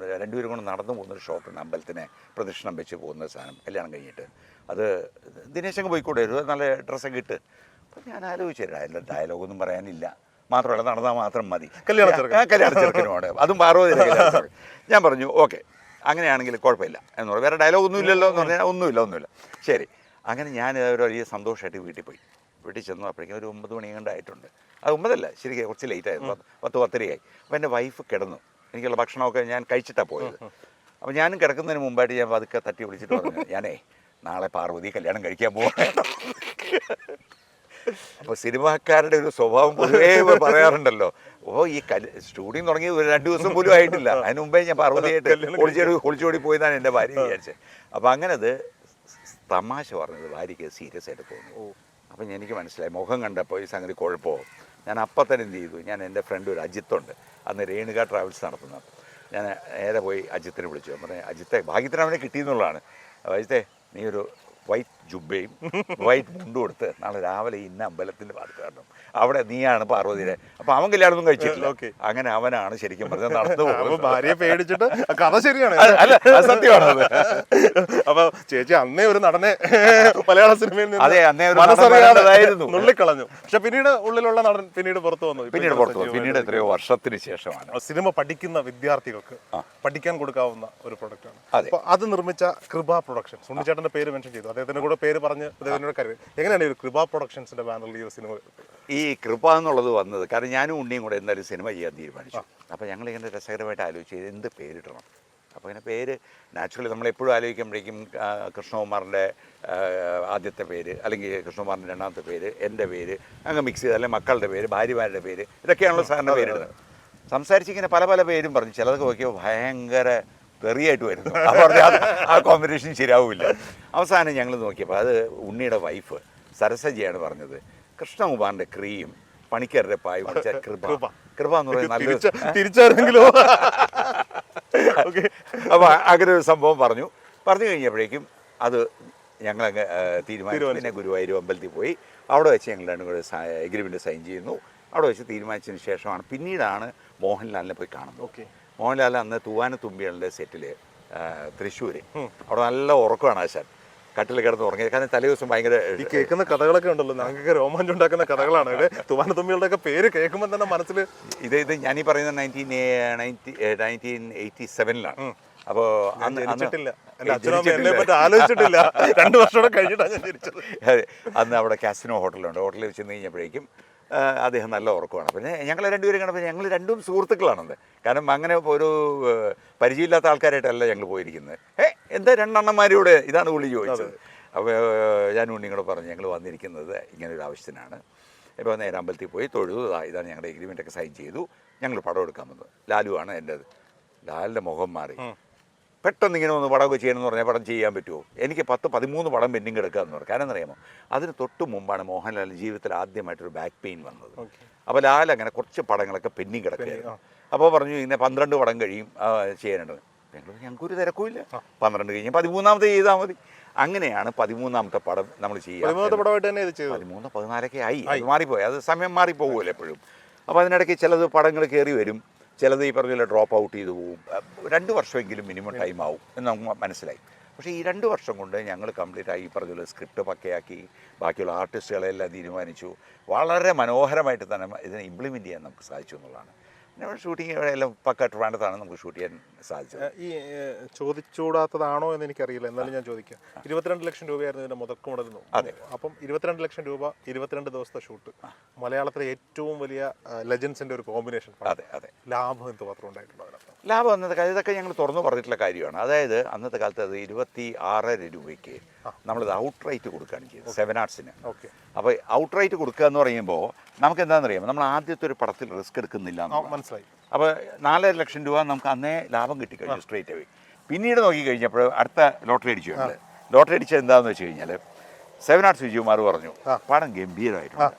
രണ്ടുപേരും കൂടെ നടന്നു പോകുന്നൊരു ഷോട്ടുണ്ട് അമ്പലത്തിനെ പ്രദക്ഷിണം വെച്ച് പോകുന്ന സാധനം. കല്യാണം കഴിഞ്ഞിട്ട്. അത് ദിനേശങ്ങ് പോയിക്കൂടെ? ഒരു നല്ല ഡ്രസ്സൊക്കെ ഇട്ട്. അപ്പം ഞാൻ ആലോചിച്ചു അതിൽ ഡയലോഗൊന്നും പറയാനില്ല. മാത്രമല്ല നടന്നാൽ മാത്രം മതി. കല്യാണ ചെറുക്കൻ. കല്യാണ ചെറുക്കനുമാണ് അതും പാർവതി ഞാൻ പറഞ്ഞു ഓക്കെ. അങ്ങനെയാണെങ്കിൽ കുഴപ്പമില്ല. എന്ന് പറഞ്ഞു. വേറെ ഡയലോഗ് ഒന്നും ഇല്ലല്ലോ എന്ന് പറഞ്ഞാൽ ഒന്നുമില്ല ഒന്നുമില്ല. ശരി. അങ്ങനെ ഞാൻ ഒരു വലിയ സന്തോഷമായിട്ട് വീട്ടിൽ പോയി. വീട്ടിൽ ചെന്നു അപ്പോഴേക്കും ഒരു ഒമ്പത് മണി കണ്ടായിട്ടുണ്ട് അത് ഒമ്പതല്ല ശരിക്കും കുറച്ച് ലേറ്റ് ആയിരുന്നു പത്ത് പത്ത് പത്തരയായി. അപ്പോൾ എന്റെ വൈഫ് കിടന്നു. എനിക്കുള്ള ഭക്ഷണമൊക്കെ ഞാൻ കഴിച്ചിട്ടാണ് പോയത്. അപ്പോൾ ഞാനും കിടക്കുന്നതിന് മുമ്പായിട്ട് ഞാൻ പതുക്കെ തട്ടി വിളിച്ചിട്ട് പറഞ്ഞു ഞാനേ നാളെ പാർവതി കല്യാണം കഴിക്കാൻ പോകണം അപ്പോൾ സിനിമാക്കാരുടെ ഒരു സ്വഭാവം പൊതുവേ പറയാറുണ്ടല്ലോ. ഓ ഈ കൽ സ്റ്റുഡിയോ തുടങ്ങി ഒരു രണ്ട് ദിവസം പോലും ആയിട്ടില്ല. അതിന് മുമ്പേ ഞാൻ പാർവതിയായിട്ട് ഒളിച്ചോടി ഒളിച്ചോടി പോയതാണ് എന്റെ ഭാര്യ വിചാരിച്ചത് അപ്പോൾ അങ്ങനെ അത് തമാശ പറഞ്ഞത് ഭാര്യയ്ക്ക് സീരിയസ് ആയിട്ട് തോന്നി. അപ്പം എനിക്ക് മനസ്സിലായി മുഖം കണ്ടപ്പോൾ ഈ സംഗതി കുഴപ്പമോ? ഞാൻ അപ്പം തന്നെ എന്ത് ചെയ്തു? ഞാൻ എന്റെ ഫ്രണ്ട് ഒരു അജിത്തുണ്ട്. അന്ന് രേണുക ട്രാവൽസ് നടത്തുന്നത് ഞാൻ നേരെ പോയി അജിത്തിനെ വിളിച്ചു. പറഞ്ഞു അജിത്തെ ഭാഗ്യത്തിന് അവനെ കിട്ടിയെന്നുള്ളതാണ്. അജിത്തെ നീ ഒരു വൈറ്റ് ജുബയും വൈറ്റ് മുണ്ടും കൊടുത്ത് നാളെ രാവിലെ ഇന്ന അമ്പലത്തിന്റെ ഭാഗത്ത് കാരണം അവിടെ നീയാണ് പാർവതിയുടെ. അപ്പോൾ അവൻ കല്യാണമൊന്നും കഴിച്ചിട്ടില്ല. ഓക്കെ. അങ്ങനെ അവനാണ് ശരിക്കും പറഞ്ഞത്. നടന്നു അപ്പൊ പോകുന്നത് ഭാര്യയെ പേടിച്ചിട്ട് കഥ ശരിയാണ്. അല്ല, സത്യമാണ് അത്. അപ്പൊ ചേച്ചി അന്നേ ഒരു നടനെ മലയാള സിനിമയിൽ അതെ, അന്നേ ഒരു നടൻ മനസ്സറിയാതെ വരേണ്ടതായിരുന്നു. നുള്ളിക്കളഞ്ഞു. പക്ഷെ പിന്നീട് ഉള്ളിലുള്ള നടൻ പിന്നീട് പുറത്തു വന്നു. പിന്നീട് പുറത്തു വന്നു. പിന്നീട് എത്രയോ വർഷത്തിന് ശേഷമാണ്. സിനിമ പഠിക്കുന്ന വിദ്യാർത്ഥികൾക്ക് പഠിക്കാൻ കൊടുക്കാവുന്ന ഒരു പ്രൊഡക്റ്റാണ് ആണ്. അത്. നിർമ്മിച്ച കൃപ പ്രൊഡക്ഷൻ. സുണ്ണിച്ചേട്ടന്റെ പേര് മെൻഷൻ ചെയ്തു. അദ്ദേഹത്തിന്റെ കൂടെ പേര് പറഞ്ഞ് എങ്ങനെയാണ് ഈ ഒരു കൃപ പ്രൊഡക്ഷൻസിന്റെ ബാനറിൽ ഈ ഒരു സിനിമ ഈ കൃപ എന്നുള്ളത് വന്നത് കാരണം ഞാനും ഉണ്ണിയും കൂടെ എന്തായാലും സിനിമ ചെയ്യാൻ തീരുമാനിച്ചു. അപ്പോൾ ഞങ്ങൾ ഇങ്ങനെ രസകരമായിട്ട് ആലോചിച്ച് എന്ത് പേരിടണം? അപ്പോൾ ഇങ്ങനെ പേര് നാച്ചുറലി നമ്മളെപ്പോഴും ആലോചിക്കുമ്പോഴേക്കും കൃഷ്ണകുമാറിന്റെ ആദ്യത്തെ പേര് അല്ലെങ്കിൽ കൃഷ്ണകുമാറിന്റെ രണ്ടാമത്തെ പേര് എന്റെ പേര് അങ്ങ് മിക്സ് ചെയ്ത് അല്ലെങ്കിൽ മക്കളുടെ പേര് ഭാര്യമാരുടെ പേര് ഇതൊക്കെയാണല്ലോ സാറിന്റെ പേരിടുന്നത്. സംസാരിച്ചിങ്ങനെ പല പല പേരും പറഞ്ഞു. ചിലതൊക്കെ നോക്കിയപ്പോൾ ഭയങ്കര തെറിയായിട്ട് വരുന്നു അപ്പോൾ ആ കോമ്പിനേഷൻ ശരിയാവില്ല. അവസാനം ഞങ്ങൾ നോക്കിയപ്പോൾ അത് ഉണ്ണിയുടെ വൈഫ് സരസജിയാണ് പറഞ്ഞത്. കൃഷ്ണകുമാറിന്റെ ക്രീം പണിക്കരുടെ പായ വെച്ച കൃപ. കൃപ. എന്ന് പറയുന്നത് തിരിച്ച തിരിച്ചറിഞ്ഞെങ്കിലോ തിരിച്ചാരെങ്കിലോ? ഓക്കെ. അപ്പോൾ അങ്ങനെ ഒരു സംഭവം പറഞ്ഞു. പറഞ്ഞു കഴിഞ്ഞപ്പോഴേക്കും അത് ഞങ്ങളങ്ങ് തീരുമാനിച്ചു. പിന്നെ ഗുരുവായൂർ അമ്പലത്തിൽ പോയി. അവിടെ വെച്ച് ഞങ്ങൾ രണ്ടും കൂടെ എഗ്രിമെന്റ് സൈൻ ചെയ്യുന്നു. അവിടെ വെച്ച് തീരുമാനിച്ചതിന് ശേഷമാണ് പിന്നീടാണ് മോഹൻലാലിനെ പോയി കാണുന്നത്. ഓക്കെ. മോഹൻലാൽ അന്ന് തൂവാന തുമ്പികളുടെ സെറ്റിൽ തൃശ്ശൂർ അവിടെ നല്ല ഉറക്കമാണ് ആശാൻ. കട്ടിൽ കിടന്ന് ഉറങ്ങി. കാരണം തലേ ദിവസം ഭയങ്കര ഈ കേൾക്കുന്ന കഥകളൊക്കെ ഉണ്ടല്ലോ. ഞങ്ങൾക്ക് രോമാഞ്ചം ഉണ്ടാക്കുന്ന കഥകളാണ്. തുവാന തുവാനത്തുമ്പികളുടെ ഒക്കെ പേര് കേൾക്കുമ്പോൾ തന്നെ മനസ്സിൽ ഇത് ഇത് ഞാനീ പറയുന്ന നയന്റീൻ നയന്റി നയന്റീൻ എയ്റ്റി സെവനിലാണ് അപ്പോൾ ഞാൻ അന്ന് ജനിച്ചിട്ടില്ല. എന്നെ പറ്റി ആലോചിച്ചിട്ടില്ല. രണ്ട് വർഷം കഴിഞ്ഞിട്ടാണ് ഞാൻ ജനിച്ചത്. അതെ. അന്ന് അവിടെ കാസിനോ ഹോട്ടലുണ്ട് ഹോട്ടലിൽ ചെന്ന് കഴിഞ്ഞപ്പോഴേക്കും അദ്ദേഹം നല്ല ഉറക്കമാണ്. പിന്നെ ഞങ്ങൾ രണ്ടുപേരും കണ്ടപ്പോൾ ഞങ്ങൾ രണ്ടും സുഹൃത്തുക്കളാണെന്ന്. കാരണം അങ്ങനെ ഒരു പരിചയമില്ലാത്ത ആൾക്കാരായിട്ടല്ല ഞങ്ങൾ പോയിരിക്കുന്നത്. ഏ എന്താ രണ്ടെണ്ണന്മാരിവിടെ? ഇതാണ് പുള്ളി ചോദിച്ചത്. അപ്പോൾ ഞാൻ ഉണ്ണിങ്ങളോട് പറഞ്ഞു ഞങ്ങൾ വന്നിരിക്കുന്നത് ഇങ്ങനെ ഒരു ആവശ്യത്തിനാണ്. ഇപ്പോൾ നേരെ അമ്പലത്തിൽ പോയി തൊഴുതു ഇതാണ് ഞങ്ങളുടെ എഗ്രിമെന്റ് ഒക്കെ സൈൻ ചെയ്തു. ഞങ്ങൾ പടം എടുക്കാൻ വന്നത് ലാലുവാണ് എന്റെ ലാലിന്റെ മുഖം മാറി. പെട്ടെന്ന് ഇങ്ങനെ ഒന്ന് പടമൊക്കെ ചെയ്യണമെന്ന് പറഞ്ഞാൽ പടം ചെയ്യാൻ പറ്റുമോ? എനിക്ക് പത്ത് പതിമൂന്ന് പടം പെൻഡിങ് എടുക്കാമെന്ന് പറഞ്ഞു. കാരണം അറിയാമോ അതിന് തൊട്ട് മുമ്പാണ് മോഹൻലാൽ ജീവിതത്തിൽ ആദ്യമായിട്ടൊരു ബാക്ക് പെയിൻ വന്നത്. അപ്പോൾ ലാൽ അങ്ങനെ കുറച്ച് പടങ്ങളൊക്കെ പെൻഡിങ് കിടക്കുകയായിരുന്നു. അപ്പോൾ പറഞ്ഞു ഇങ്ങനെ പന്ത്രണ്ട് പടം കഴിയും ചെയ്യാനുണ്ട്. ബാംഗ്ലൂർ ഞങ്ങൾ ഞങ്ങൾക്കൊരു തിരക്കുമില്ല. പന്ത്രണ്ട് കഴിഞ്ഞ് പതിമൂന്നാമത്തെ ചെയ്താൽ മതി. അങ്ങനെയാണ് പതിമൂന്നാമത്തെ പടം നമ്മൾ ചെയ്യുക. പതിമൂന്നത്തെ പടമായിട്ട് തന്നെ ഇത് ചെയ്തത്? പതിമൂന്ന് പതിനാലൊക്കെ ആയി. അത് മാറിപ്പോയി. അത് സമയം മാറിപ്പോകുമല്ലോ എപ്പോഴും. അപ്പോൾ അതിനിടയ്ക്ക് ചിലത് പടങ്ങൾ കയറി വരും. ചിലത് ഈ പറഞ്ഞ പോലെ ഡ്രോപ്പ് ഔട്ട് ചെയ്തു പോകും രണ്ട് വർഷമെങ്കിലും മിനിമം ടൈം ആവും എന്ന് നമുക്ക് മനസ്സിലായി. പക്ഷേ ഈ രണ്ട് വർഷം കൊണ്ട് ഞങ്ങൾ കംപ്ലീറ്റ് ആയി ഈ പറഞ്ഞ പോലെ സ്ക്രിപ്റ്റ് പക്കയാക്കി ബാക്കിയുള്ള ആർട്ടിസ്റ്റുകളെല്ലാം തീരുമാനിച്ചു. വളരെ മനോഹരമായിട്ട് തന്നെ ഇതിനെ ഇംപ്ലിമെന്റ് ചെയ്യാൻ നമുക്ക് സാധിച്ചു എന്നുള്ളതാണ്. ഷൂട്ടിങ് എവിടെയെല്ലാം പക്ക ട്രിവാൻഡത്താണ് നമുക്ക് ഷൂട്ട് ചെയ്യാൻ സാധിച്ചത്? ഈ ചോദിച്ചൂടാത്തതാണോ എന്ന് എനിക്കറിയില്ല എന്നാലും ഞാൻ ചോദിക്കാം. ഇരുപത്തിരണ്ട് ലക്ഷം രൂപയായിരുന്നു ഇതിന്റെ മുതക്ക് മുതൽ അതെ. അപ്പം ഇരുപത്തിരണ്ട് ലക്ഷം രൂപ ഇരുപത്തിരണ്ട് ദിവസത്തെ ഷൂട്ട് മലയാളത്തിലെ ഏറ്റവും വലിയ ലെജൻസിന്റെ ഒരു കോമ്പിനേഷൻ അതെ അതെ. ലാഭം എന്ത് മാത്രം ഉണ്ടായിട്ടുണ്ടോ അതിനകത്ത്? ലാഭം അന്നത്തെ കാലത്ത് ഇതൊക്കെ ഞങ്ങൾ തുറന്നു പറഞ്ഞിട്ടുള്ള കാര്യമാണ്. അതായത് അന്നത്തെ കാലത്ത് അത് ഇരുപത്തി ആറര രൂപയ്ക്ക് നമ്മളിത് ഔട്ട് റൈറ്റ് കൊടുക്കുകയാണ് ചെയ്തത് സെവൻ ആർട്സിന് ഓക്കെ. അപ്പോൾ ഔട്ട് റൈറ്റ് കൊടുക്കുക എന്ന് പറയുമ്പോൾ നമുക്ക് എന്താണെന്ന് അറിയാം നമ്മൾ ആദ്യത്തെ ഒരു പടത്തിൽ റിസ്ക് എടുക്കുന്നില്ല മനസ്സിലായി. അപ്പോൾ നാലര ലക്ഷം രൂപ നമുക്ക് അന്നേ ലാഭം കിട്ടിക്കഴിഞ്ഞു സ്ട്രേറ്റ് അവേ പിന്നീട് നോക്കി കഴിഞ്ഞപ്പോൾ അടുത്ത ലോട്ടറി അടിച്ചു ഞങ്ങൾ ലോട്ടറി അടിച്ചത് എന്താണെന്ന് വെച്ച് കഴിഞ്ഞാൽ സെവൻ ആർട്സ് വിജയകുമാർ പറഞ്ഞു പടം ഗംഭീരമായിട്ടുണ്ട്.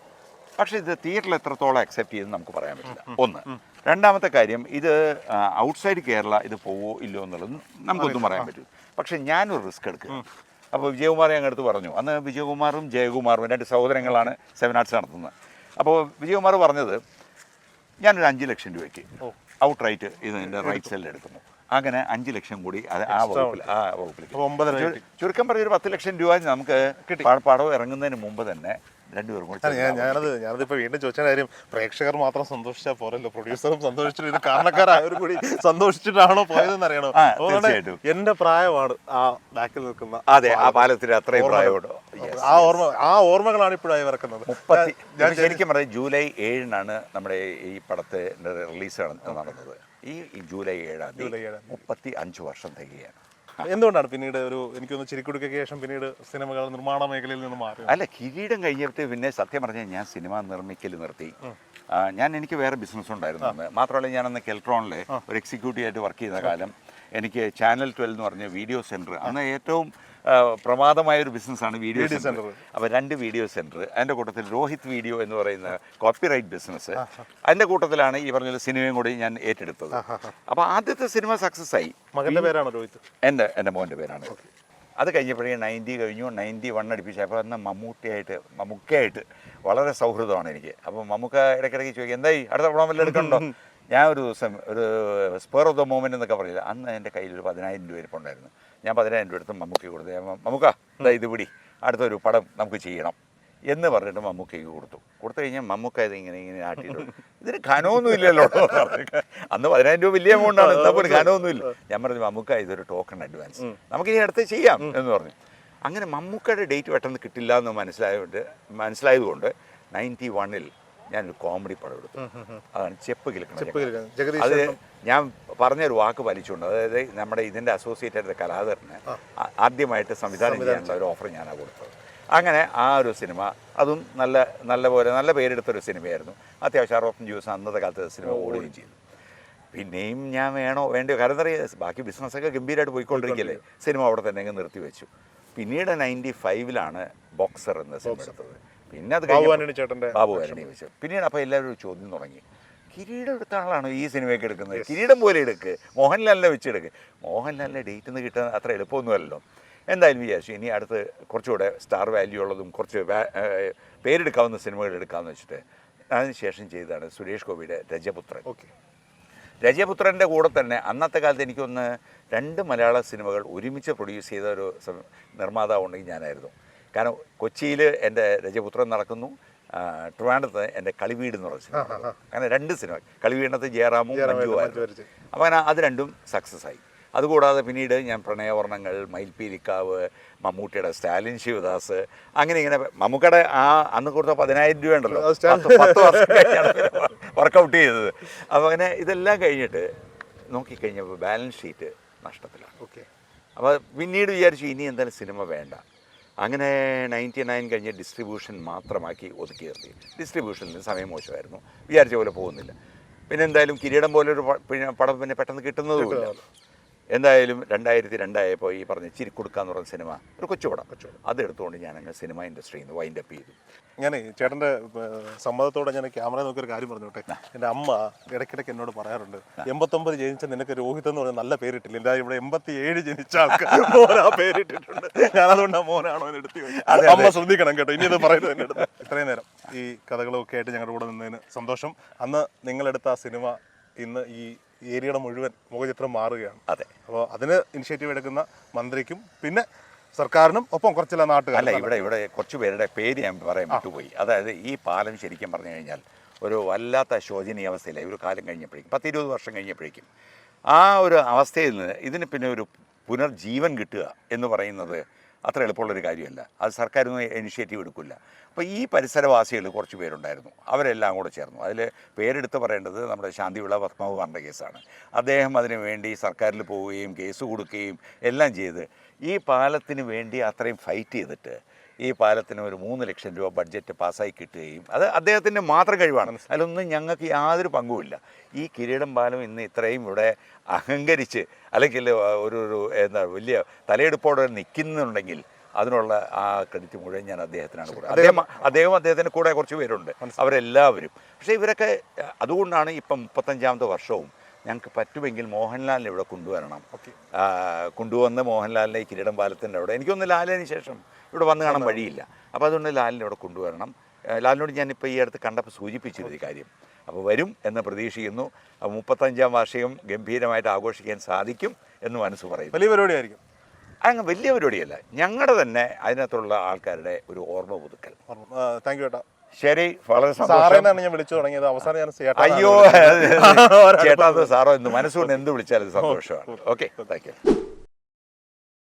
പക്ഷേ ഇത് തിയേറ്ററിൽ എത്രത്തോളം അക്സെപ്റ്റ് ചെയ്തെന്ന് നമുക്ക് പറയാൻ പറ്റില്ല. ഒന്ന്. രണ്ടാമത്തെ കാര്യം ഇത് ഔട്ട്സൈഡ് കേരള ഇത് പോവോ ഇല്ലയോ എന്നുള്ളത് നമുക്കൊന്നും പറയാൻ പറ്റില്ല. പക്ഷേ ഞാനൊരു റിസ്ക് എടുക്കുക. അപ്പോൾ വിജയകുമാർ ഞങ്ങൾ അടുത്ത് പറഞ്ഞു. അന്ന് വിജയകുമാറും ജയകുമാറും രണ്ട് സഹോദരങ്ങളാണ് സെവൻ ആർട്സ് നടത്തുന്നത്. അപ്പോൾ വിജയകുമാർ പറഞ്ഞത് ഞാനൊരു അഞ്ച് ലക്ഷം രൂപയ്ക്ക് ഔട്ട് റൈറ്റ് ഇതിന്റെ റൈറ്റ് സെല്ലിൽ എടുക്കുന്നു. അങ്ങനെ അഞ്ച് ലക്ഷം കൂടി അത് ആ വകുപ്പിൽ ആ ചുരു- ചുരുക്കം പറഞ്ഞൊരു പത്ത് ലക്ഷം രൂപ നമുക്ക് കിട്ടി. പാടവ് ഇറങ്ങുന്നതിന് മുമ്പ് തന്നെ രണ്ടുപേരും കൂടി ഞാൻ ഞാനത് ഞാനത് ഇപ്പൊ വീണ്ടും ചോദിച്ച കാര്യം പ്രേക്ഷകർ മാത്രം സന്തോഷിച്ചാൽ പോരല്ലോ. പ്രൊഡ്യൂസറും സന്തോഷിച്ചിട്ട് ഇത് കാരണക്കാരായവർ കൂടി സന്തോഷിച്ചിട്ടാണോ പോയതെന്ന് അറിയണോ? തീർച്ചയായിട്ടും. എന്റെ പ്രായമാണ് ആ ബാക്കിൽ നിൽക്കുന്ന അതെ ആ പാലത്തിന് അത്രയും പ്രായമുണ്ട്. ആ ഓർമ്മ ആ ഓർമ്മകളാണ് ഇപ്പോഴായി വറക്കുന്നത് മുപ്പത്തി ഞാൻ ശരിക്കും പറയാം ജൂലൈ ഏഴിനാണ് നമ്മുടെ ഈ പടത്തെ റിലീസ് നടന്നത്. ഈ ജൂലൈ ഏഴാം തീയതി. മുപ്പത്തി അഞ്ച് വർഷം തികയാണ്. എന്തുകൊണ്ടാണ് പിന്നീട് ഒരു എനിക്കൊന്ന് ചിരിക്കുടുക്കയ്ക്ക് ശേഷം പിന്നീട് സിനിമകൾ നിർമ്മാണ മേഖലയിൽ നിന്ന് മാറി? അല്ല കിരീടം കഴിഞ്ഞപ്പോഴത്തെ പിന്നെ സത്യം പറഞ്ഞാൽ ഞാൻ സിനിമ നിർമ്മിക്കൽ നിർത്തി. ഞാൻ എനിക്ക് വേറെ ബിസിനസ് ഉണ്ടായിരുന്നു അന്ന്. മാത്രമല്ല ഞാൻ അന്ന് കെൽട്രോണിൽ ഒരു എക്സിക്യൂട്ടീവ് ആയിട്ട് വർക്ക് ചെയ്ത കാലം എനിക്ക് ചാനൽ ട്വൽവ് എന്ന് പറഞ്ഞ വീഡിയോ സെന്റർ അന്ന് ഏറ്റവും പ്രമാദമായ ഒരു ബിസിനസ്സാണ് വീഡിയോ സെന്റർ അപ്പോൾ രണ്ട് വീഡിയോ സെന്റർ അതിന്റെ കൂട്ടത്തിൽ രോഹിത് വീഡിയോ എന്ന് പറയുന്ന കോപ്പിറൈറ്റ് ബിസിനസ് അതിന്റെ കൂട്ടത്തിലാണ് ഈ പറഞ്ഞ സിനിമയും കൂടി ഞാൻ ഏറ്റെടുത്തത്. അപ്പോൾ ആദ്യത്തെ സിനിമ സക്സസ് ആയി. മകന്റെ പേരാണ് രോഹിത്? എന്റെ എന്റെ മോന്റെ പേരാണ്. അത് കഴിഞ്ഞപ്പോഴേ നയന്റി കഴിഞ്ഞു. നയന്റി വൺ അടുപ്പിച്ചു. അപ്പോൾ അന്ന് മമ്മൂട്ടിയായിട്ട് മമ്മൂക്കയായിട്ട് വളരെ സൗഹൃദമാണ് എനിക്ക്. അപ്പോൾ മമ്മൂക്ക ഇടയ്ക്കിടയ്ക്ക് ചോദിക്കും എന്തായി? അടുത്ത പടം വല്ല എടുക്കണ്ടോ ഞാൻ ഒരു ദിവസം ഒരു സ്പെയർ ഓഫ് ദ മൂമെന്റ് എന്നൊക്കെ പറഞ്ഞില്ല. അന്ന് എന്റെ കയ്യിൽ ഒരു പതിനായിരം രൂപ ഇരിപ്പുണ്ടായിരുന്നു. ഞാൻ പതിനായിരം രൂപ എടുത്ത് മമ്മൂക്കി കൊടുത്തു. മമ്മൂക്ക ഇതാ ഇത് പിടി. അടുത്തൊരു പടം നമുക്ക് ചെയ്യണം എന്ന് പറഞ്ഞിട്ട് മമ്മൂക്കയ്ക്ക് കൊടുത്തു. കൊടുത്തു കഴിഞ്ഞാൽ മമ്മൂക്ക ഇത് ഇങ്ങനെ ഇങ്ങനെ ആട്ടിയിട്ട് ഇതിന് ഘനമൊന്നും ഇല്ലല്ലോ. അന്ന് പതിനായിരം രൂപ വലിയ എമൗണ്ടാണ് പോലും ഘനമൊന്നും ഇല്ല. ഞാൻ പറഞ്ഞു മമ്മൂക്ക ഇതൊരു ടോക്കൺ അഡ്വാൻസ് നമുക്ക് ഇനി അടുത്ത് ചെയ്യാം എന്ന് പറഞ്ഞു. അങ്ങനെ മമ്മൂക്കയുടെ ഡേറ്റ് പെട്ടെന്ന് കിട്ടില്ല എന്ന് മനസ്സിലായതുകൊണ്ട് മനസ്സിലായതുകൊണ്ട് നയന്റി വണ്ണിൽ ഞാനൊരു കോമഡി പടം എടുത്തു. അതാണ് ചെപ്പ്. ജഗദീശ് അത് ഞാൻ പറഞ്ഞൊരു വാക്ക് വലിച്ചുകൊണ്ട് അതായത് നമ്മുടെ ഇതിന്റെ അസോസിയേറ്റ് ആയിട്ടുള്ള കലാകാരന് ആദ്യമായിട്ട് സംവിധാനം ചെയ്യാനുള്ള ഒരു ഓഫർ ഞാനാണ് കൊടുത്തത്. അങ്ങനെ ആ ഒരു സിനിമ അതും നല്ല നല്ല പോലെ നല്ല പേരെടുത്തൊരു സിനിമയായിരുന്നു. അത്യാവശ്യം അറുപത്തഞ്ച് ദിവസം അന്നത്തെ കാലത്ത് സിനിമ ഓടുകയും ചെയ്തു. പിന്നെയും ഞാൻ വേണോ വേണ്ടയോ? കാരണം പറയുക ബാക്കി ബിസിനസ്സൊക്കെ ഗംഭീരമായിട്ട് പോയിക്കൊണ്ടിരിക്കല്ലേ സിനിമ അവിടെ തന്നെ നിർത്തി വെച്ചു പിന്നീട് നയന്റി ഫൈവിലാണ് ബോക്സർ എന്ന സിനിമ എടുത്തത്. പിന്നെ അത് ബാബു ആന്റണി ചേട്ടന്റെ ബാബു ആന്റണി വെച്ചു പിന്നീട് അപ്പോൾ എല്ലാവരും ഒരു ചോദ്യം തുടങ്ങി. കിരീടം എടുത്ത ആളാണോ ഈ സിനിമയൊക്കെ എടുക്കുന്നത്. കിരീടം പോലെ എടുക്ക്. മോഹൻലാലിനെ വെച്ചെടുക്ക് മോഹൻലാലിന്റെ ഡേറ്റ് നിന്ന് കിട്ടാൻ അത്ര എളുപ്പമൊന്നുമല്ലല്ലോ. എന്തായാലും വിചാരിച്ചു ഇനി അടുത്ത് കുറച്ചുകൂടെ സ്റ്റാർ വാല്യൂ ഉള്ളതും കുറച്ച് പേരെടുക്കാവുന്ന സിനിമകൾ എടുക്കാമെന്ന് വെച്ചിട്ട്. അതിനുശേഷം ചെയ്തതാണ് സുരേഷ് ഗോപിയുടെ രജപുത്രൻ. ഓക്കെ രജപുത്രന്റെ കൂടെ തന്നെ അന്നത്തെ കാലത്ത് എനിക്കൊന്ന് രണ്ട് മലയാള സിനിമകൾ ഒരുമിച്ച് പ്രൊഡ്യൂസ് ചെയ്ത ഒരു നിർമ്മാതാവ് ഉണ്ടെങ്കിൽ ഞാനായിരുന്നു. കാരണം കൊച്ചിയിൽ എന്റെ രജപുത്രൻ നടക്കുന്നു ട്രിവാൻഡത്ത് എന്റെ കളിവീട് എന്ന് പറഞ്ഞ സിനിമ അങ്ങനെ രണ്ട് സിനിമ കളിവീടിനകത്ത് ജയറാമും മഞ്ജുവായിരുന്നു അങ്ങനെ അത് രണ്ടും സക്സസ് ആയി. അതുകൂടാതെ പിന്നീട് ഞാൻ പ്രണയവർണങ്ങൾ മയിൽപ്പീലിക്കാവ് മമ്മൂട്ടിയുടെ സ്റ്റാലിൻ ശിവദാസ് അങ്ങനെ ഇങ്ങനെ മമ്മൂക്കയുടെ ആ അന്ന് കൊടുത്ത പതിനായിരം രൂപ ഉണ്ടല്ലോ. പത്ത് പത്ത് വർഷം കഴിഞ്ഞാണ് വർക്കൗട്ട് ചെയ്തത്. അപ്പോൾ അങ്ങനെ ഇതെല്ലാം കഴിഞ്ഞിട്ട് നോക്കിക്കഴിഞ്ഞപ്പോൾ ബാലൻസ് ഷീറ്റ് നഷ്ടത്തിലാണ്. ഓക്കെ അപ്പോൾ പിന്നീട് വിചാരിച്ചു ഇനി എന്തായാലും സിനിമ വേണ്ട. അങ്ങനെ നയന്റി നയൻ കഴിഞ്ഞ് ഡിസ്ട്രിബ്യൂഷൻ മാത്രമാക്കി ഒതുക്കി നിർത്തി. ഡിസ്ട്രിബ്യൂഷനിൽ സമയം മോശമായിരുന്നു. വിചാരിച്ച പോലെ പോകുന്നില്ല. പിന്നെ എന്തായാലും കിരീടം പോലൊരു ഒരു പടം പിന്നെ പെട്ടെന്ന് കിട്ടുന്നതുമില്ല. എന്തായാലും രണ്ടായിരത്തി രണ്ടായപ്പോൾ ഈ പറഞ്ഞ ചിരിക്കൊടുക്കുക എന്ന് പറഞ്ഞ സിനിമ ഒരു കൊച്ചുപടം. അതെടുത്തുകൊണ്ട് ഞാൻ അങ്ങ് സിനിമ ഇൻഡസ്ട്രിയിൽ നിന്ന് വൈൻഡ് അപ്പ് ചെയ്തു. ഞാൻ ചേട്ടന്റെ സമ്മതത്തോടെ ഞാൻ ക്യാമറ നോക്കിയൊരു കാര്യം പറഞ്ഞോട്ടെ? എന്റെ അമ്മ ഇടയ്ക്കിടയ്ക്ക് എന്നോട് പറയാറുണ്ട് എൺപത്തൊമ്പത് ജനിച്ച നിനക്ക് രോഹിത് എന്ന് പറഞ്ഞ നല്ല പേരിട്ടില്ല. എന്താ ഇവിടെ എൺപത്തി ഏഴ് ജനിച്ച ആൾക്ക് പേരിട്ടിട്ടുണ്ട്. ഞാനതുകൊണ്ട് മോനാണോ എന്ന് എടുത്തു അതെ, അമ്മ ശ്രദ്ധിക്കണം കേട്ടോ ഇനി ഇത് പറയുന്നത് എന്റെ അടുത്ത് ഇത്രയും നേരം ഈ കഥകളൊക്കെ ആയിട്ട് ഞങ്ങളുടെ കൂടെ നിന്നതിന് സന്തോഷം. അന്ന് നിങ്ങളെടുത്ത ആ സിനിമ ഇന്ന് ഈ ഏരിയയുടെ മുഴുവൻ മുഖചിത്രം മാറുകയാണ്. അതെ. അപ്പോൾ അതിന് ഇനിഷ്യേറ്റീവ് എടുക്കുന്ന മന്ത്രിക്കും പിന്നെ സർക്കാരിനും ഒപ്പം കുറച്ചില്ല നാട്ടുകാർ അല്ല ഇവിടെ ഇവിടെ കുറച്ച് പേരുടെ പേര് ഞാൻ പറയാൻ വിട്ടുപോയി. അതായത് ഈ പാലം ശരിക്കും പറഞ്ഞു കഴിഞ്ഞാൽ ഒരു വല്ലാത്ത ശോചനീയ അവസ്ഥയിലായി ഒരു കാലം കഴിഞ്ഞപ്പോഴേക്കും പത്ത് ഇരുപത് വർഷം കഴിഞ്ഞപ്പോഴേക്കും. ആ ഒരു അവസ്ഥയിൽ നിന്ന് ഇതിന് പിന്നെ ഒരു പുനർജീവൻ കിട്ടുക എന്ന് പറയുന്നത് അത്ര എളുപ്പമുള്ളൊരു കാര്യമല്ല. അത് സർക്കാരൊന്നും ഇനിഷ്യേറ്റീവ് എടുക്കില്ല. അപ്പോൾ ഈ പരിസരവാസികൾ കുറച്ച് പേരുണ്ടായിരുന്നു. അവരെല്ലാം കൂടെ ചേർന്നു. അതിൽ പേരെടുത്ത് പറയേണ്ടത് നമ്മുടെ ശാന്തിവിള പത്മാവ് പറഞ്ഞ കേസാണ്. അദ്ദേഹം അതിനു വേണ്ടി സർക്കാരിൽ പോവുകയും കേസ് കൊടുക്കുകയും എല്ലാം ചെയ്ത് ഈ പാലത്തിന് വേണ്ടി അത്രയും ഫൈറ്റ് ചെയ്തിട്ട് ഈ പാലത്തിന് ഒരു മൂന്ന് ലക്ഷം രൂപ ബഡ്ജറ്റ് പാസ്സായി കിട്ടുകയും അത് അദ്ദേഹത്തിന്റെ മാത്രം കഴിവാണ്. അതിലൊന്നും ഞങ്ങൾക്ക് യാതൊരു പങ്കുമില്ല. ഈ കിരീടം പാലം ഇന്ന് ഇത്രയും ഇവിടെ അഹങ്കരിച്ച് അല്ലെങ്കിൽ ഒരു ഒരു എന്താ വലിയ തലയെടുപ്പോടെ നിൽക്കുന്നുണ്ടെങ്കിൽ അതിനുള്ള ആ ക്രെഡിറ്റ് മുഴുവൻ ഞാൻ അദ്ദേഹത്തിനാണ് കൂടെ അദ്ദേഹം അദ്ദേഹം അദ്ദേഹത്തിന്റെ കൂടെ കുറച്ച് പേരുണ്ട്. അവരെല്ലാവരും. പക്ഷേ ഇവരൊക്കെ അതുകൊണ്ടാണ് ഇപ്പം മുപ്പത്തഞ്ചാമത്തെ വർഷവും ഞങ്ങൾക്ക് പറ്റുമെങ്കിൽ മോഹൻലാലിനെ ഇവിടെ കൊണ്ടുവരണം. കൊണ്ടുവന്ന് മോഹൻലാലിനെ ഈ കിരീടം പാലത്തിന്റെ അവിടെ. എനിക്കൊന്ന് ലാലിന് ശേഷം ഇവിടെ വന്ന് കാണാൻ വഴിയില്ല. അപ്പോൾ അതുകൊണ്ട് ലാലിനെ ഇവിടെ കൊണ്ടുവരണം. ലാലിനോട് ഞാനിപ്പോൾ ഈ അടുത്ത് കണ്ടപ്പോൾ സൂചിപ്പിച്ചിരുന്നു കാര്യം. അപ്പോൾ വരും എന്ന് പ്രതീക്ഷിക്കുന്നു. മുപ്പത്തഞ്ചാം വാർഷികം ഗംഭീരമായിട്ട് ആഘോഷിക്കാൻ സാധിക്കും എന്ന് മനസ്സ് പറയും വലിയ പരിപാടിയായിരിക്കും. അങ്ങ് വലിയ പരിപാടിയല്ല. ഞങ്ങളുടെ തന്നെ അതിനകത്തുള്ള ആൾക്കാരുടെ ഒരു ഓർമ്മ പുതുക്കൽ. താങ്ക് യു ചേട്ടാ ശരി വളരെ സാറേന്നാണ് ഞാൻ വിളിച്ചു തുടങ്ങിയത്. അവസാനം ഞാൻ അയ്യോ ചേട്ടാ സാറോ എന്ത് മനസ്സുകൊണ്ട് എന്ത് വിളിച്ചാലും സന്തോഷമാണ്. Okay thank you